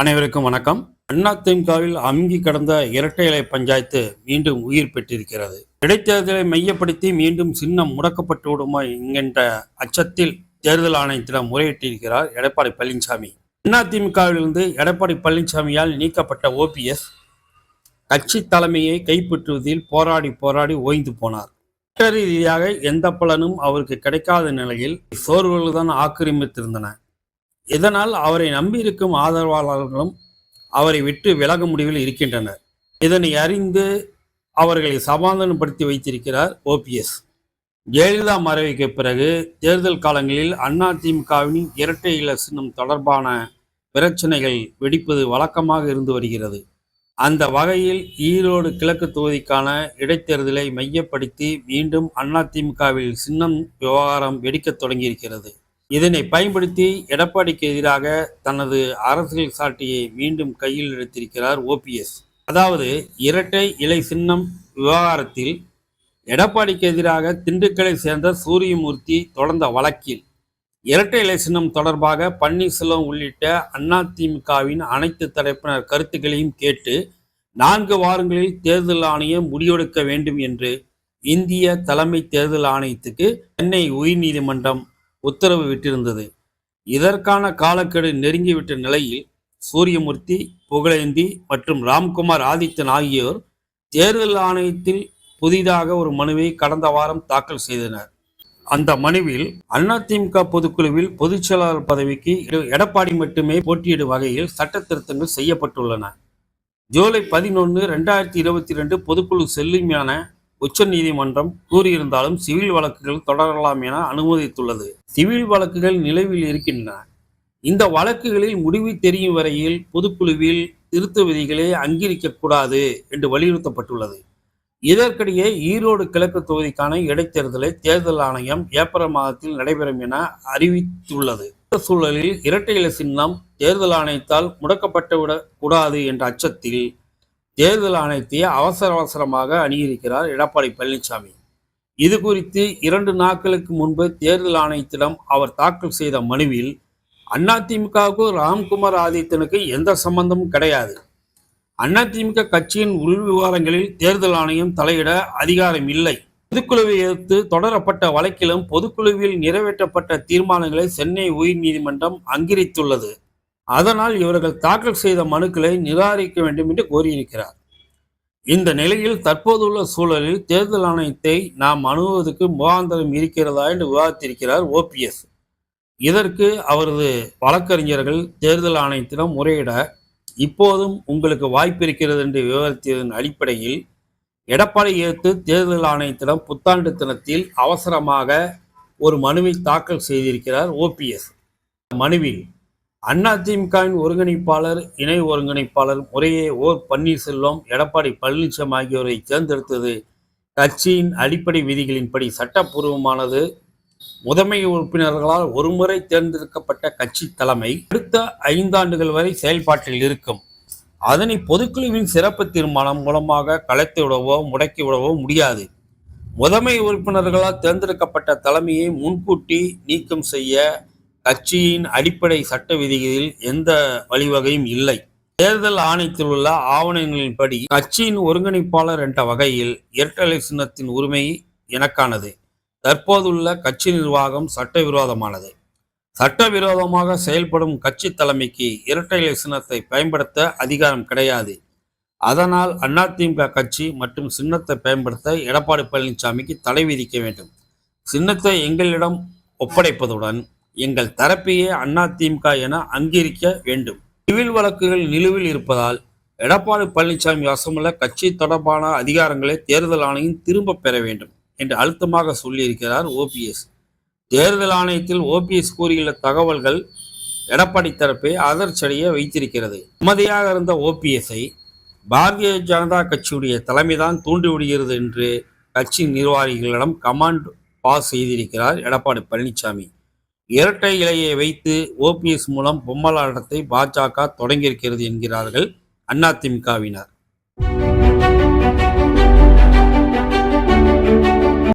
அனைவருக்கும் வணக்கம். அதிமுகவில் அமுங்கி கடந்த இரட்டை இலை பஞ்சாயத்து மீண்டும் உயிர் பெற்றிருக்கிறது. இடைத்தேர்தலை மையப்படுத்தி மீண்டும் சின்னம் முடக்கப்பட்டு விடுமா என்கின்ற அச்சத்தில் தேர்தல் ஆணையத்திடம் முறையிட்டிருக்கிறார் எடப்பாடி பழனிசாமி. அதிமுகவிலிருந்து எடப்பாடி பழனிசாமியால் நீக்கப்பட்ட ஓபிஎஸ் கட்சி தலைமையை கைப்பற்றுவதில் போராடி போராடி ஓய்ந்து போனார். சட்ட ரீதியாக எந்த பலனும் அவருக்கு கிடைக்காத நிலையில் சோர்வுகள் தான் ஆக்கிரமித்திருந்தன. இதனால் அவரை நம்பியிருக்கும் ஆதரவாளர்களும் அவரை விட்டு விலக முடிவில் இருக்கின்றனர். இதனை அறிந்து அவர்களை சமாதானப்படுத்தி வைத்திருக்கிறார் ஓபிஎஸ் ஜெயலலிதா மறைவுக்கு பிறகு தேர்தல் காலங்களில் அதிமுகவின் இரட்டை இல சின்னம் தொடர்பான பிரச்சனைகள் வெடிப்பது வழக்கமாக இருந்து வருகிறது. அந்த வகையில் ஈரோடு கிழக்கு தொகுதிக்கான இடைத்தேர்தலை மையப்படுத்தி மீண்டும் அதிமுகவில் சின்னம் விவகாரம் வெடிக்கத் தொடங்கியிருக்கிறது. இதனை பயன்படுத்தி எடப்பாடிக்கு எதிராக தனது அரசியல் சாட்டியை மீண்டும் கையில் எடுத்திருக்கிறார் ஓபிஎஸ் அதாவது இரட்டை இலை சின்னம் விவகாரத்தில் எடப்பாடிக்கு எதிராக திண்டுக்கலை சேர்ந்த சூரியமூர்த்தி தொடர்ந்த வழக்கில் இரட்டை இலை சின்னம் தொடர்பாக பன்னீர்செல்வம் உள்ளிட்ட அதிமுகவின் அனைத்து தரப்பினர் கருத்துக்களையும் கேட்டு நான்கு வாரங்களில் தேர்தல் ஆணையம் முடிவெடுக்க வேண்டும் என்று இந்திய தலைமை தேர்தல் ஆணையத்துக்கு சென்னை உயர்நீதிமன்றம் உத்தரவு விட்டிருந்தது. இதற்கான காலக்கெடு நெருங்கிவிட்ட நிலையில் சூரியமூர்த்தி புகழேந்தி மற்றும் ராம்குமார் ஆதித்தன் ஆகியோர் தேர்தல் ஆணையத்தில் புதிதாக ஒரு மனுவை கடந்த வாரம் தாக்கல் செய்தனர். அந்த மனுவில் அதிமுக பொதுக்குழுவில் பொதுச் செயலாளர் பதவிக்கு எடப்பாடி மட்டுமே போட்டியிடும் வகையில் சட்ட திருத்தங்கள் செய்யப்பட்டுள்ளன. ஜூலை பதினொன்று ரெண்டாயிரத்தி இருபத்தி ரெண்டு பொதுக்குழு செல்லுமையான உச்சநீதிமன்றம் கூறியிருந்தாலும் சிவில் வழக்குகள் தொடரலாம் என அனுமதித்துள்ளது. சிவில் வழக்குகள் நிலவில் இருக்கின்றன. இந்த வழக்குகளில் முடிவு தெரியும் வரையில் பொதுக்குழுவில் திருத்த விதிகளை அங்கீகரிக்கக்கூடாது என்று வலியுறுத்தப்பட்டுள்ளது. இதற்கிடையே ஈரோடு கிழக்கு தொகுதிக்கான இடைத்தேர்தலை தேர்தல் ஆணையம் ஏப்ரல் மாதத்தில் நடைபெறும் என அறிவித்துள்ளது. இந்த சூழலில் இரட்டை இலை சின்னம் தேர்தல் ஆணையத்தால் முடக்கப்பட்டுவிடக் கூடாது என்ற அச்சத்தில் தேர்தல் ஆணையத்தை அவசர அவசரமாக அணியிருக்கிறார் எடப்பாடி பழனிசாமி இது குறித்து இரண்டு நாட்களுக்கு முன்பு தேர்தல் ஆணையத்திடம் அவர் தாக்கல் செய்த மனுவில் அதிமுகவுக்கும் ராம்குமார் ஆதித்தனுக்கு எந்த சம்பந்தமும் கிடையாது. அதிமுக கட்சியின் உள் விவகாரங்களில் தேர்தல் ஆணையம் தலையிட அதிகாரம் இல்லை. பொதுக்குழுவை எதிர்த்து தொடரப்பட்ட வழக்கிலும் பொதுக்குழுவில் நிறைவேற்றப்பட்ட தீர்மானங்களை சென்னை உயர்நீதிமன்றம் அங்கீகரித்துள்ளது. அதனால் இவர்கள் தாக்கல் செய்த மனுக்களை நிராகரிக்க வேண்டும் என்று கோரியிருக்கிறார். இந்த நிலையில் தற்போதுள்ள சூழலில் தேர்தல் ஆணையத்தை நாம் அணுகுவதற்கு முகாந்திரம் இருக்கிறதா என்று விவாதித்திருக்கிறார் ஓபிஎஸ் இதற்கு அவரது வழக்கறிஞர்கள் தேர்தல் ஆணையத்திடம் முறையிட இப்போதும் உங்களுக்கு வாய்ப்பு இருக்கிறது என்று விவரித்ததன் அடிப்படையில் எடப்பாடி ஏற்று தேர்தல் ஆணையத்திடம் புத்தாண்டு தினத்தில் அவசரமாக ஒரு மனுவை தாக்கல் செய்திருக்கிறார் ஓபிஎஸ் மனுவில் அதிமுகவின் ஒருங்கிணைப்பாளர் இணை ஒருங்கிணைப்பாளர் முறையே ஓர் பன்னீர்செல்வம் எடப்பாடி பழனிசாமி ஆகியோரை தேர்ந்தெடுத்தது. கட்சியின் அடிப்படை விதிகளின்படி சட்டப்பூர்வமானது. முதன்மை உறுப்பினர்களால் ஒருமுறை தேர்ந்தெடுக்கப்பட்ட கட்சி தலைமை அடுத்த ஐந்தாண்டுகள் வரை செயல்பாட்டில் இருக்கும். அதனை பொதுக்குழுவின் சிறப்பு தீர்மானம் மூலமாக கலைத்து விடவோ முடக்கி விடவோ முடியாது. முதன்மை உறுப்பினர்களால் தேர்ந்தெடுக்கப்பட்ட தலைமையை முன்கூட்டி நீக்கம் செய்ய கட்சியின் அடிப்படை சட்ட விதிகளில் எந்த வழிவகையும் இல்லை. தேர்தல் ஆணையத்தில் உள்ள ஆவணங்களின்படி கட்சியின் ஒருங்கிணைப்பாளர் என்ற வகையில் இரட்டலை சின்னத்தின் உரிமை எனக்கானது. தற்போதுள்ள கட்சி நிர்வாகம் சட்டவிரோதமானது. சட்டவிரோதமாக செயல்படும் கட்சி தலைமைக்கு இரட்டை சின்னத்தை பயன்படுத்த அதிகாரம் கிடையாது. அதனால் அதிமுக கட்சி மற்றும் சின்னத்தை பயன்படுத்த எடப்பாடி பழனிசாமிக்கு தடை விதிக்க வேண்டும். சின்னத்தை எங்களிடம் ஒப்படைப்பதுடன் எங்கள் தரப்பையே அதிமுக என அங்கீகரிக்க வேண்டும். சிவில் வழக்குகள் நிலுவில் இருப்பதால் எடப்பாடி பழனிசாமி வசமுள்ள கட்சி தொடர்பான அதிகாரங்களை தேர்தல் ஆணையம் திரும்ப பெற வேண்டும் என்று அழுத்தமாக சொல்லியிருக்கிறார் ஓபிஎஸ் தேர்தல் ஆணையத்தில் ஓபிஎஸ் கூறியுள்ள தகவல்கள் எடப்பாடி தரப்பை அதிர்ச்சடைய வைத்திருக்கிறது. நிம்மதியாக இருந்த ஓபிஎஸ்ஐ பாரதிய ஜனதா கட்சியுடைய தலைமைதான் தூண்டிவிடுகிறது என்று கட்சி நிர்வாகிகளிடம் கமாண்ட் பாஸ் செய்திருக்கிறார் எடப்பாடி பழனிசாமி. இரட்டை இலையை வைத்து ஓபிஎஸ் மூலம் பொம்மலாட்டத்தை பாஜக தொடங்கியிருக்கிறது என்கிறார்கள் அதிமுகவினர்